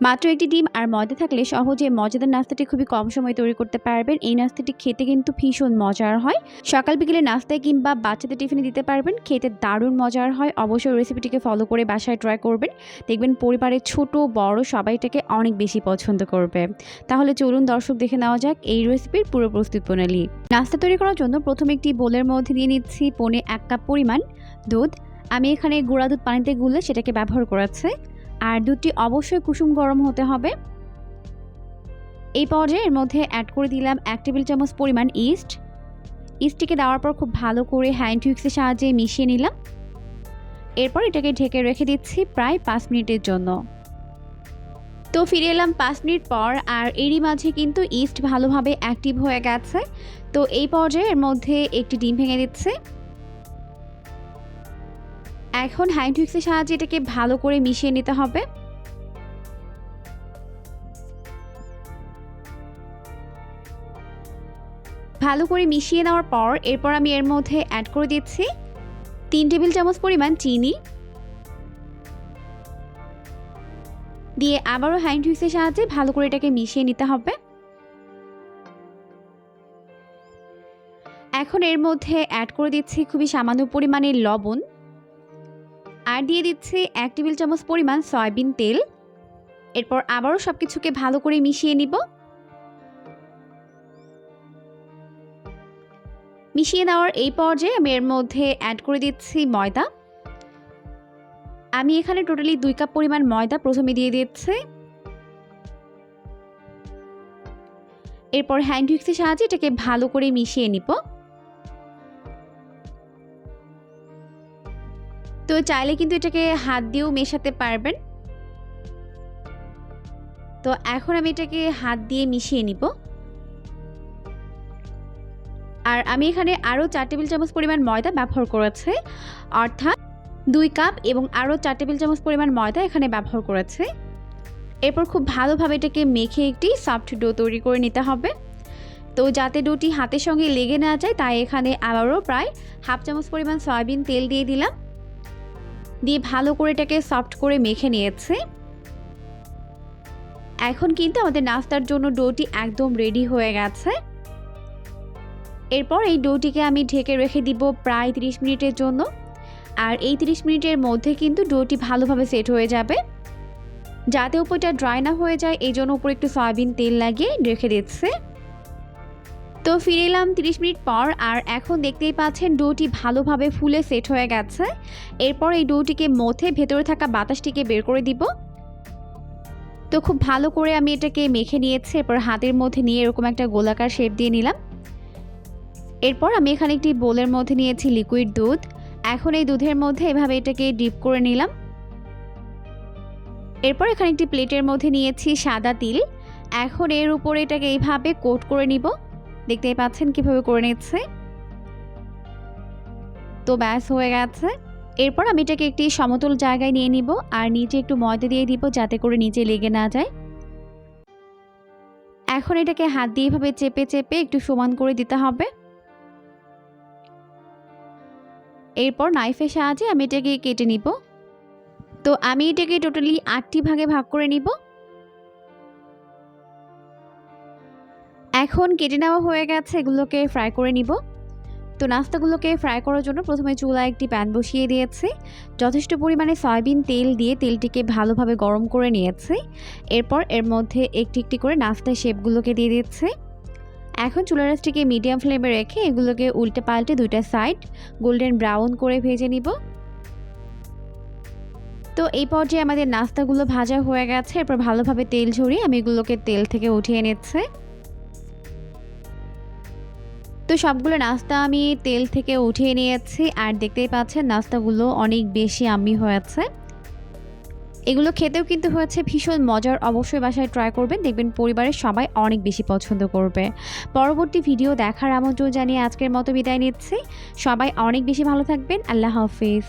মাত্র একটি ডিম আর ময়দা থাকলে সহজে মজাদার নাস্তাটি খুবই কম সময়ে তৈরি করতে পারবেন। এই নাস্তাটি খেতে কিন্তু ভীষণ মজার হয়। সকাল বিকেলে নাস্তায় কিংবা বাচ্চাদের টিফিনে দিতে পারবেন। খেতে দারুণ মজার হয়। অবশ্যই রেসিপিটিকে ফলো করে বাসায় ট্রাই করবেন। দেখবেন পরিবারের ছোট, বড় সবাইটাকে অনেক বেশি পছন্দ করবে। তাহলে চলুন দর্শক দেখে নেওয়া যাক এই রেসিপির পুরো প্রস্তুত প্রণালী। নাস্তা তৈরি করার জন্য প্রথমে একটি বোলের মধ্যে দিয়ে নিচ্ছি পনে এক কাপ পরিমাণ দুধ। আমি এখানে গুঁড়া দুধ পানিতে গুলে সেটাকে ব্যবহার করেছি। আর দুধটি অবশ্যই কুসুম গরম হতে হবে। এই পর্যায়ে এর মধ্যে অ্যাড করে দিলাম এক টেবিল চামচ পরিমাণ ইস্ট ইস্টটিকে দেওয়ার পর খুব ভালো করে হ্যান্ড টুইক্সের সাহায্যে মিশিয়ে নিলাম। এরপর এটাকে ঢেকে রেখে দিচ্ছি প্রায় পাঁচ মিনিটের জন্য। তো ফিরে এলাম পাঁচ মিনিট পর আর এরই মাঝে কিন্তু ইস্ট ভালোভাবে অ্যাক্টিভ হয়ে গেছে। তো এই পর্যায়ে এর মধ্যে একটি ডিম ভেঙে দিচ্ছে। এখন হাইড্রিক্সের সাহায্যে এটাকে ভালো করে মিশিয়ে নিতে হবে। ভালো করে মিশিয়ে নেওয়ার পর এরপর আমি এর মধ্যে অ্যাড করে দিচ্ছি তিন টেবিল চামচ পরিমাণ চিনি। দিয়ে আবারও হ্যান্ড হুইক্সের সাহায্যে ভালো করে এটাকে মিশিয়ে নিতে হবে। এখন এর মধ্যে অ্যাড করে দিচ্ছি খুবই সামান্য পরিমাণের লবণ। আর দিয়ে দিচ্ছি এক টেবিল চামচ পরিমাণ সয়াবিন তেল। এরপর আবারও সব কিছুকে ভালো করে মিশিয়ে নিব। মিশিয়ে নেওয়ার এই পর্যায়ে আমি এর মধ্যে অ্যাড করে দিচ্ছি ময়দা। আমি এখানে টোটালি দুই কাপ পরিমাণ ময়দা প্রথমে দিয়ে দিচ্ছি। এরপর হ্যান্ড হুইক্সের সাহায্যে এটাকে ভালো করে মিশিয়ে নিব। তো চাইলে কিন্তু এটাকে হাত দিয়েও মেশাতে পারবেন। তো এখন আমি এটাকে হাত দিয়ে মিশিয়ে নিব। আর আমি এখানে আরও চার টেবিল চামচ পরিমাণ ময়দা ব্যবহার করেছে। অর্থাৎ দুই কাপ এবং আরও চার টেবিল চামচ পরিমাণ ময়দা এখানে ব্যবহার করেছে। এরপর খুব ভালোভাবে এটাকে মেখে একটি সফট ডো তৈরি করে নিতে হবে। তো যাতে ডোটি হাতের সঙ্গে লেগে না যায়, তাই এখানে আবারও প্রায় হাফ চামচ পরিমাণ সয়াবিন তেল দিয়ে দিলাম। দিয়ে ভালো করে এটাকে সফট করে মেখে নিয়েছে। এখন কিন্তু আমাদের নাস্তার জন্য ডোটি একদম রেডি হয়ে গেছে। এরপর এই ডোটিকে আমি ঢেকে রেখে দিব প্রায় 30 মিনিটের জন্য। আর এই 30 মিনিটের মধ্যে কিন্তু ডোটি ভালোভাবে সেট হয়ে যাবে। যাতে উপরটা ড্রাই না হয়ে যায় এই জন্য উপরে একটু সয়াবিন তেল লাগিয়ে রেখে দিচ্ছে। তো ফিরে এলাম 30 মিনিট পর আর এখন দেখতেই পাচ্ছেন ডোটি ভালোভাবে ফুলে সেট হয়ে গেছে। এরপর এই ডোটিকে মথে ভেতরে থাকা বাতাসটিকে বের করে দিব। তো খুব ভালো করে আমি এটাকে মেখে নিয়েছি, এরপর হাতের মধ্যে নিয়ে এরকম একটা গোলাকার শেপ দিয়ে নিলাম। এরপর আমি এখানে একটি বোলের মধ্যে নিয়েছি লিকুইড দুধ। এখন এই দুধের মধ্যে এভাবে এটাকে ডিপ করে নিলাম। এরপর এখানে একটি প্লেটের মধ্যে নিয়েছি সাদা তিল। এখন এর উপরে এটাকে এইভাবে কোট করে নিব। দেখতেই পাচ্ছেন কীভাবে করে নিচ্ছে। তো ব্যাস, হয়ে গেছে। এরপর আমি এটাকে একটি সমতল জায়গায় নিয়ে নিব আর নিচে একটু ময়দা দিয়ে দিব যাতে করে নিচে লেগে না যায়। এখন এটাকে হাত দিয়ে এভাবে চেপে চেপে একটু সমান করে দিতে হবে। এরপর নাইফের সাহায্যে আমি এটাকে কেটে নিব। তো আমি এটাকে টোটালি আটটি ভাগে ভাগ করে নিব। এখন কেটে নেওয়া হয়ে গেছে, এগুলোকে ফ্রাই করে নিব। তো নাস্তাগুলোকে ফ্রাই করার জন্য প্রথমে চুলায় একটি প্যান বসিয়ে দিয়েছি। যথেষ্ট পরিমাণে সয়াবিন তেল দিয়ে তেলটিকে ভালোভাবে গরম করে নিয়েছি। এরপর এর মধ্যে একটি একটি করে নাস্তার শেপগুলোকে দিয়ে দিচ্ছে। এখন চুলা রাসটিকে মিডিয়াম ফ্লেমে রেখে এগুলোকে উল্টে পাল্টে দুইটা সাইড গোল্ডেন ব্রাউন করে ভেজে নিব। তো এই পর্যায়ে আমাদের নাস্তাগুলো ভাজা হয়ে গেছে, এরপর ভালোভাবে তেল ঝরিয়ে আমি এগুলোকে তেল থেকে উঠিয়ে নিচ্ছে। তো সবগুলো নাস্তা আমি তেল থেকে উঠিয়ে নিয়েছি, আর দেখতেই পাচ্ছেন নাস্তাগুলো অনেক বেশি আমি হয়েছে এগুলো খেতেও কিন্তু হয়েছে ভীষণ মজার, অবশ্যই বাসায় ট্রাই করবেন, দেখবেন পরিবারের সবাই অনেক বেশি পছন্দ করবে। পরবর্তী ভিডিও দেখার আমন্ত্রণ জানিয়ে আজকের মতো বিদায় নিচ্ছি। সবাই অনেক বেশি ভালো থাকবেন, আল্লাহ হাফিজ।